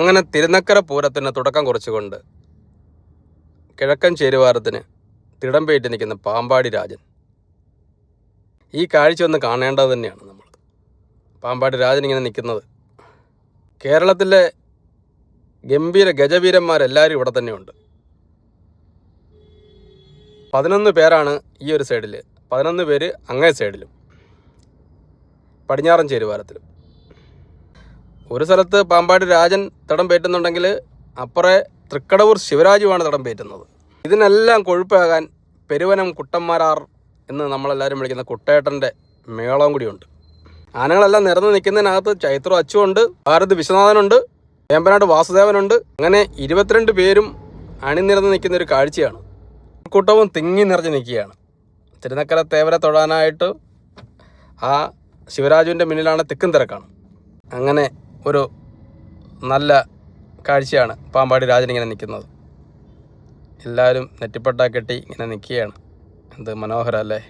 അങ്ങനെ തിരുനക്കര പൂരത്തിന് തുടക്കം കുറിച്ചുകൊണ്ട് കിഴക്കൻ ചേരുവാരത്തിന് തിടമ്പേറ്റ് നിൽക്കുന്ന പാമ്പാടി രാജൻ. ഈ കാഴ്ച ഒന്ന് കാണേണ്ടത് തന്നെയാണ് നമ്മൾ. പാമ്പാടി രാജൻ ഇങ്ങനെ നിൽക്കുന്നത്. കേരളത്തിലെ ഗംഭീര ഗജവീരന്മാരെല്ലാവരും ഇവിടെ തന്നെയുണ്ട്. പതിനൊന്ന് പേരാണ് ഈ ഒരു സൈഡിൽ പതിനൊന്ന് പേര് അങ്ങേ സൈഡിലും. പടിഞ്ഞാറൻ ചേരുവാരത്തിലും. ഒരു സ്ഥലത്ത് പാമ്പാടി രാജൻ തടം പേറ്റുന്നുണ്ടെങ്കിൽ അപ്പുറേ തൃക്കടവൂർ ശിവരാജുവാണ് തടം പേറ്റുന്നത്. ഇതിനെല്ലാം കൊഴുപ്പാകാൻ പെരുവനം കുട്ടന്മാരാർ എന്ന് നമ്മളെല്ലാവരും വിളിക്കുന്ന കുട്ടേട്ടന്റെ മേളവും കൂടിയുണ്ട്. ആനകളെല്ലാം നിരന്ന് നിൽക്കുന്നതിനകത്ത് ചൈത്ര അച്ചുണ്ട് ഭാരത് വിശ്വനാഥനുണ്ട് വേമ്പനാട് വാസുദേവനുണ്ട്. അങ്ങനെ ഇരുപത്തിരണ്ട് പേരും അണിനിരന്ന് നിൽക്കുന്ന ഒരു കാഴ്ചയാണ്. കൂട്ടവും തിങ്ങി നിറഞ്ഞ് നിൽക്കുകയാണ്. തിരുനക്കര തേവരെ തൊഴാനായിട്ട് ആ ശിവരാജുവിന്റെ മുന്നിലാണ് തിക്കും തിരക്കാണ്. അങ്ങനെ ഒരു നല്ല കാഴ്ചയാണ് പാമ്പാടി രാജൻ ഇങ്ങനെ നിൽക്കുന്നത്. എല്ലാവരും നെറ്റിപ്പട്ട കെട്ടി ഇങ്ങനെ നിൽക്കുകയാണ്. എന്ത് മനോഹരം അല്ലേ?